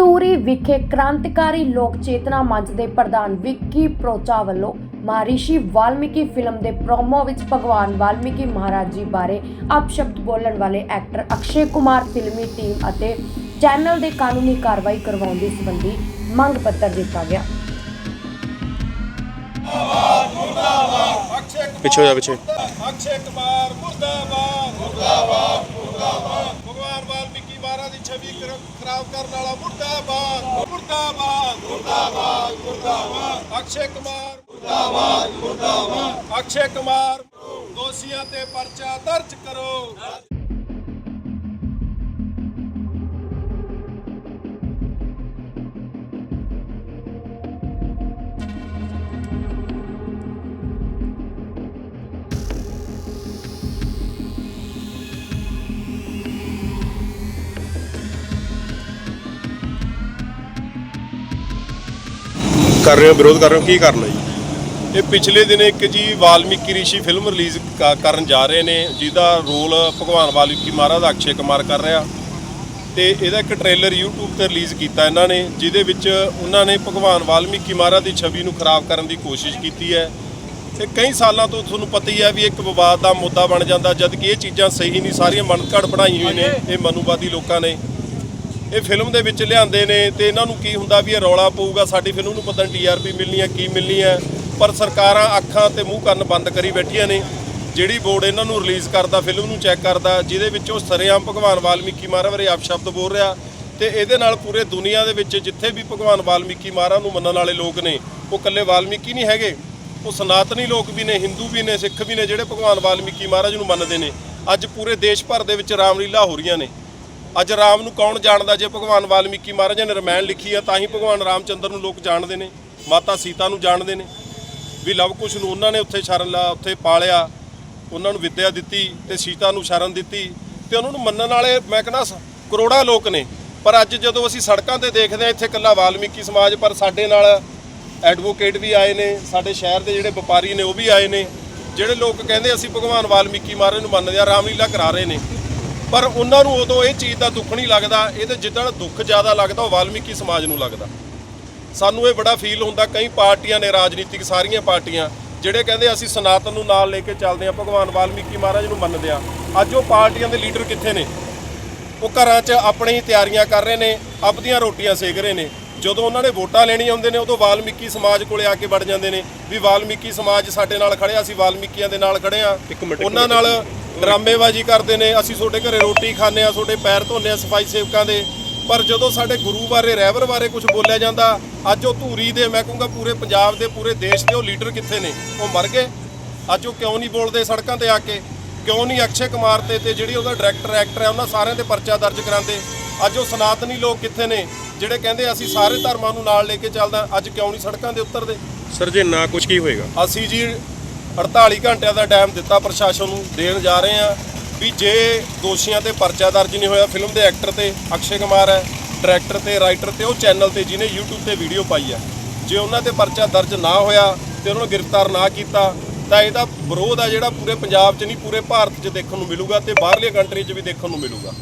ਧੂਰੀ ਵਿਖੇ ਕ੍ਰਾਂਤੀਕਾਰੀ ਲੋਕ ਚੇਤਨਾ ਮੰਚ ਦੇ ਪ੍ਰਧਾਨ ਵਿੱਕੀ ਪ੍ਰੋਚਾ ਵੱਲੋਂ ਮਹਾਰਿਸ਼ੀ ਵਾਲਮੀਕੀ ਫਿਲਮ ਦੇ ਪ੍ਰੋਮੋ ਵਿੱਚ ਭਗਵਾਨ ਵਾਲਮੀਕੀ ਮਹਾਰਾਜ ਜੀ ਬਾਰੇ ਅਪਸ਼ਬਦ ਬੋਲਣ ਵਾਲੇ ਐਕਟਰ ਅਕਸ਼ੇ ਕੁਮਾਰ ਫਿਲਮੀ ਟੀਮ ਅਤੇ ਚੈਨਲ ਦੇ ਕਾਨੂੰਨੀ ਕਾਰਵਾਈ ਕਰਵਾਉਣ ਦੀ ਸੰਬੰਧੀ ਮੰਗ ਪੱਤਰ ਦਿੱਤਾ ਗਿਆ। ਅਕਸ਼ੇ ਪਿੱਛੇ ਹੋ ਜਾ ਪਿੱਛੇ। ਅਕਸ਼ੇ ਕੁਮਾਰ ਮੁਰਦਾਬਾਦ ਮੁਰਦਾਬਾਦ ਮੁਰਦਾਬਾਦ ਭਗਵਾਨ ਵਾਲਮੀਕੀ ਮਹਾਰਾਜ ਦੀ ਛਵੀ ਖਰਾਬ ਕਰਨ ਵਾਲਾ ਮੁਰਦਾਬਾਦ। ਮੁਰਦਾਬਾਦ। ਮੁਰਦਾਬਾਦ ਮੁਰਦਾਬਾਦ। ਅਕਸ਼ੇ ਕੁਮਾਰ। ਮੁਰਦਾਬਾਦ ਮੁਰਦਾਬਾਦ। ਅਕਸ਼ੇ ਕੁਮਾਰ। ਦੋਸ਼ੀਆਂ ਤੇ ਪਰਚਾ ਦਰਜ ਕਰੋ। ਕਰ ਰਹੇ ਹੋ, ਵਿਰੋਧ ਕਰ ਰਹੇ ਹੋ, ਕੀ ਕਰਨਾ ਜੀ? ਇਹ ਪਿਛਲੇ ਦਿਨ ਇੱਕ ਜੀ ਵਾਲਮੀਕੀ ਰਿਸ਼ੀ ਫਿਲਮ ਰਿਲੀਜ਼ ਕ- ਕਰਨ ਜਾ ਰਹੇ ਨੇ, ਜਿਹਦਾ ਰੋਲ ਭਗਵਾਨ ਵਾਲਮੀਕੀ ਮਹਾਰਾਜ ਦਾ ਅਕਸ਼ੇ ਕੁਮਾਰ ਕਰ ਰਿਹਾ। ਤੇ ਇਹਦਾ ਇੱਕ ਟ੍ਰੇਲਰ YouTube ਤੇ ਰਿਲੀਜ਼ ਕੀਤਾ ਇਹਨਾਂ ਨੇ, ਜਿਹਦੇ ਵਿੱਚ ਉਹਨਾਂ ਨੇ ਭਗਵਾਨ ਵਾਲਮੀਕੀ ਮਹਾਰਾਜ ਦੀ ਛਵੀ ਨੂੰ ਖਰਾਬ ਕਰਨ ਦੀ ਕੋਸ਼ਿਸ਼ ਕੀਤੀ ਹੈ। ਤੇ ਕਈ ਸਾਲਾਂ ਤੋਂ ਤੁਹਾਨੂੰ ਪਤਾ ਹੀ ਹੈ ਵੀ ਇੱਕ ਵਿਵਾਦ ਦਾ ਮੁੱਦਾ ਬਣ ਜਾਂਦਾ ਜਦ ਕਿ ਇਹ ਚੀਜ਼ਾਂ ਸਹੀ ਨਹੀਂ, ਸਾਰੀਆਂ ਮਨਘੜ ਬਣਾਈ ਹੋਈ ਨੇ, ਇਹ ਮਨੂਵਾਦੀ ਲੋਕਾਂ ਨੇ। ਇਹ ਫਿਲਮ ਦੇ ਵਿੱਚ ਲਿਆਂਦੇ ਨੇ ਤੇ ਇਹਨਾਂ ਨੂੰ ਕੀ ਹੁੰਦਾ ਵੀ ਇਹ ਰੌਲਾ ਪਊਗਾ? ਸਾਡੀ ਫਿਲਮ ਨੂੰ ਪਤਾ ਨਹੀਂ ਟੀਆਰਪੀ ਮਿਲਣੀ ਹੈ, ਕੀ ਮਿਲਣੀ ਹੈ, ਪਰ ਸਰਕਾਰਾਂ ਅੱਖਾਂ ਤੇ ਮੂੰਹ ਕੰਨ ਬੰਦ ਕਰੀ ਬੈਠੀਆਂ ਨੇ। ਜਿਹੜੀ ਬੋਰਡ ਇਹਨਾਂ ਨੂੰ ਰਿਲੀਜ਼ ਕਰਦਾ, ਫਿਲਮ ਨੂੰ ਚੈੱਕ ਕਰਦਾ, ਜਿਹਦੇ ਵਿੱਚ ਉਹ ਸਰੇਆਮ ਭਗਵਾਨ ਵਾਲਮੀਕੀ ਮਹਾਰਾਜ ਬਾਰੇ ਅਪਸ਼ਬਦ ਬੋਲ ਰਿਹਾ ਤੇ ਇਹਦੇ ਨਾਲ ਪੂਰੇ ਦੁਨੀਆ ਦੇ ਵਿੱਚ ਜਿੱਥੇ ਵੀ ਭਗਵਾਨ ਵਾਲਮੀਕੀ ਮਹਾਰਾਜ ਨੂੰ ਮੰਨਣ ਵਾਲੇ ਲੋਕ ਨੇ, ਉਹ ਇਕੱਲੇ ਵਾਲਮੀਕੀ ਨਹੀਂ ਹੈਗੇ। ਉਹ ਸਨਾਤਨੀ ਲੋਕ ਵੀ ਨੇ, ਹਿੰਦੂ ਵੀ ਨੇ, ਸਿੱਖ ਵੀ ਨੇ, ਜਿਹੜੇ ਭਗਵਾਨ ਵਾਲਮੀਕੀ ਮਹਾਰਾਜ ਨੂੰ ਮੰਨਦੇ ਨੇ। ਅੱਜ ਪੂਰੇ ਦੇਸ਼ ਭਰ ਦੇ ਵਿੱਚ ਰਾਮਲੀਲਾ ਹੋ ਰਹੀਆਂ ਨੇ। ਅੱਜ ਰਾਮ ਨੂੰ ਕੌਣ ਜਾਣਦਾ ਜੇ ਭਗਵਾਨ ਵਾਲਮੀਕੀ ਮਹਾਰਾਜ ਨੇ ਰਮਾਇਣ ਲਿਖੀ ਆ, ਤਾਂ ਹੀ ਭਗਵਾਨ ਰਾਮਚੰਦਰ ਨੂੰ ਲੋਕ ਜਾਣਦੇ ਨੇ, ਮਾਤਾ ਸੀਤਾ ਨੂੰ ਜਾਣਦੇ ਨੇ। ਵੀ ਲਵ ਕੁਸ਼ ਨੂੰ ਉਹਨਾਂ ਨੇ ਉੱਥੇ ਸ਼ਰਨ ਲਾ, ਉੱਥੇ ਪਾਲਿਆ, ਉਹਨਾਂ ਨੂੰ ਵਿੱਦਿਆ ਦਿੱਤੀ ਤੇ ਸੀਤਾ ਨੂੰ ਸ਼ਰਨ ਦਿੱਤੀ ਤੇ ਉਹਨਾਂ ਨੂੰ ਮੰਨਣ ਵਾਲੇ ਮੈਂ ਕਹਿੰਦਾ ਸ- ਕਰੋੜਾਂ ਲੋਕ ਨੇ। ਪਰ ਅੱਜ ਜਦੋਂ ਅਸੀਂ ਸੜਕਾਂ ਤੇ ਦੇਖਦੇ ਹਾਂ, ਇੱਥੇ ਇਕੱਲਾ ਵਾਲਮੀਕੀ ਸਮਾਜ, ਪਰ ਸਾਡੇ ਨਾਲ ਐਡਵੋਕੇਟ ਵੀ ਆਏ ਨੇ, ਸਾਡੇ ਸ਼ਹਿਰ ਦੇ ਜਿਹੜੇ ਵਪਾਰੀ ਨੇ, ਉਹ ਵੀ ਆਏ ਨੇ। ਜਿਹੜੇ ਲੋਕ ਕਹਿੰਦੇ ਅਸੀਂ ਭਗਵਾਨ ਵਾਲਮੀਕੀ ਮਹਾਰਾਜ ਨੂੰ ਮੰਨਦੇ ਆ ਰਾਮਲੀਲਾ ਕਰਾ ਰਹੇ ਨੇ। ਪਰ ਉਹਨਾਂ ਨੂੰ ਉਦੋਂ ਇਹ ਚੀਜ਼ ਦਾ ਦੁੱਖ ਨਹੀਂ ਲੱਗਦਾ ਇਹਦੇ ਜਿੱਦਣ ਦੁੱਖ ਜ਼ਿਆਦਾ ਲੱਗਦਾ ਉਹ ਵਾਲਮੀਕੀ ਸਮਾਜ ਨੂੰ ਲੱਗਦਾ। ਸਾਨੂੰ ਇਹ ਬੜਾ ਫੀਲ ਹੁੰਦਾ ਕਈ ਪਾਰਟੀਆਂ ਨੇ ਰਾਜਨੀਤਿਕ ਸਾਰੀਆਂ ਪਾਰਟੀਆਂ ਜਿਹੜੇ ਕਹਿੰਦੇ ਅਸੀਂ ਸਨਾਤਨ ਨੂੰ ਨਾਲ ਲੈ ਕੇ ਚੱਲਦੇ ਹਾਂ ਭਗਵਾਨ ਵਾਲਮੀਕੀ ਮਹਾਰਾਜ ਨੂੰ ਮੰਨਦੇ ਹਾਂ। ਅੱਜ ਉਹ ਪਾਰਟੀਆਂ ਦੇ ਲੀਡਰ ਕਿੱਥੇ ਨੇ? ਉਹ ਘਰਾਂ 'ਚ ਆਪਣੀ ਹੀ ਤਿਆਰੀਆਂ ਕਰ ਰਹੇ ਨੇ ਆਪਦੀਆਂ ਰੋਟੀਆਂ ਸੇਕ ਰਹੇ ਨੇ। ਜਦੋਂ ਉਹਨਾਂ ਨੇ ਵੋਟਾਂ ਲੈਣੀਆਂ ਹੁੰਦੇ ਨੇ ਉਦੋਂ ਵਾਲਮੀਕੀ ਸਮਾਜ ਕੋਲੇ ਆ ਕੇ ਵੜ ਜਾਂਦੇ ਨੇ ਵੀ ਵਾਲਮੀਕੀ ਸਮਾਜ ਸਾਡੇ ਨਾਲ ਖੜਿਆ ਅਸੀਂ ਵਾਲਮੀਕੀਆਂ ਦੇ ਨਾਲ ਖੜੇ ਆ ਉਹਨਾਂ। ਨਾਲ ਡਰਾਮੇਬਾਜ਼ੀ ਕਰਦੇ ਨੇ। ਅਸੀਂ ਤੁਹਾਡੇ ਘਰੇ ਰੋਟੀ ਖਾਂਦੇ ਆ ਤੁਹਾਡੇ ਪੈਰ ਧੋਨੇ ਆ ਸਫ਼ਾਈ ਸੇਵਕਾਂ ਦੇ। ਪਰ ਜਦੋਂ ਸਾਡੇ ਗੁਰੂ ਬਾਰੇ ਰਹਿਬਰ ਬਾਰੇ ਕੁਝ ਬੋਲਿਆ ਜਾਂਦਾ ਅੱਜ ਉਹ ਧੂਰੀ ਦੇ ਮੈਂ ਕਹੂੰਗਾ ਪੂਰੇ ਪੰਜਾਬ ਦੇ ਪੂਰੇ ਦੇਸ਼ ਦੇ ਉਹ ਲੀਡਰ ਕਿੱਥੇ ਨੇ? ਉਹ ਮਰ ਗਏ। ਅੱਜ ਉਹ ਕਿਉਂ ਨਹੀਂ ਬੋਲਦੇ ਸੜਕਾਂ ਤੇ ਆ ਕੇ? ਕਿਉਂ ਨਹੀਂ ਅਕਸ਼ੇ ਕੁਮਾਰ ਤੇ ਤੇ ਜਿਹੜੀ ਉਹਦਾ ਡਾਇਰੈਕਟਰ ਐਕਟਰ ਹੈ ਉਹਨਾਂ ਸਾਰਿਆਂ ਤੇ ਪਰਚਾ ਦਰਜ ਕਰਾਉਂਦੇ? ਅੱਜ ਉਹ ਸਨਾਤਨੀ ਲੋਕ ਕਿੱਥੇ ਨੇ ਜਿਹੜੇ ਕਹਿੰਦੇ ਅਸੀਂ ਸਾਰੇ ਧਰਮਾਂ ਨੂੰ ਨਾਲ ਲੈ ਕੇ ਚੱਲਦਾ ਅੱਜ ਕਿਉਂ ਨਹੀਂ ਸੜਕਾਂ ਤੇ ਉਤਰਦੇ? ਸਰ ਜੇ ਨਾ ਕੁਝ ਕੀ ਹੋਏਗਾ? ਅਸੀਂ ਜੀ 48 ਘੰਟਿਆਂ ਦਾ ਟਾਈਮ ਦਿੱਤਾ ਪ੍ਰਸ਼ਾਸਨ ਨੂੰ, ਦੇਣ ਜਾ ਰਹੇ ਹਾਂ ਵੀ ਜੇ ਦੋਸ਼ੀਆਂ ਤੇ ਪਰਚਾ ਦਰਜ ਨਹੀਂ ਹੋਇਆ ਫਿਲਮ ਦੇ ਐਕਟਰ ਤੇ ਅਕਸ਼ੇ ਕੁਮਾਰ ਹੈ ਡਾਇਰੈਕਟਰ ਤੇ ਰਾਈਟਰ ਤੇ, ਉਹ ਚੈਨਲ ਤੇ ਜਿਹਨੇ YouTube ਤੇ ਵੀਡੀਓ ਪਾਈ ਹੈ। ਜੇ ਉਹਨਾਂ ਤੇ ਪਰਚਾ ਦਰਜ ਨਾ ਹੋਇਆ ਤੇ ਉਹਨਾਂ ਨੂੰ ਗ੍ਰਿਫਤਾਰ ਨਾ ਕੀਤਾ, ਤਾਂ ਇਹਦਾ ਵਿਰੋਧ ਆ ਜਿਹੜਾ ਪੂਰੇ ਪੰਜਾਬ 'ਚ ਨਹੀਂ, ਪੂਰੇ ਭਾਰਤ 'ਚ ਦੇਖਣ ਨੂੰ ਮਿਲੂਗਾ ਤੇ ਬਾਹਰਲੀਆਂ ਕੰਟਰੀ 'ਚ ਵੀ ਦੇਖਣ ਨੂੰ ਮਿਲੂਗਾ।